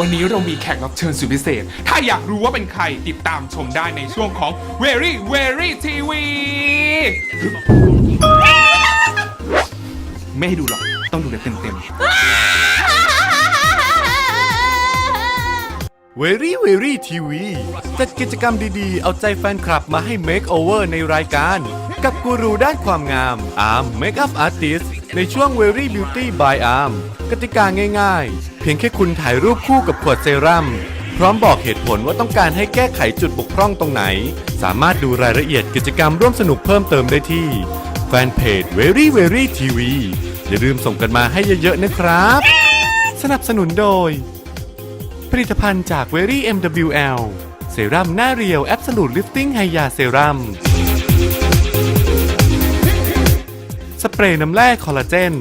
วันนี้เรามีแขกรับเชิญสุดพิเศษ ถ้าอยากรู้ว่าเป็นใครติดตามชมได้ในช่วงของ Very Very TV ไม่ให้ดูหรอก ต้องดูแบบเต็มเวรี่เวรี่ทีวีจัดกิจกรรมดีๆ เอาใจแฟนคลับมาให้เมคโอเวอร์ในรายการ กับกูรูด้านความงามอาร์มเมคอัพอาร์ติสในช่วง Very Beauty by Arm กติกาง่ายๆ เพียงแค่คุณถ่ายรูปคู่กับขวดเซรั่มพร้อมบอกเหตุผลว่าต้องการให้แก้ไขจุดบกพร่องตรงไหน สามารถดูรายละเอียดกิจกรรมร่วมสนุกเพิ่มเติมได้ที่แฟนเพจ Very Very TV อย่าลืมส่งกันมาให้เยอะๆนะครับ สนับสนุนโดย ผลิตภัณฑ์จาก Very MWL เซรั่มหน้าเรียว Absolute Lifting Hya Serum สเปรย์น้ำแร่คอลลาเจน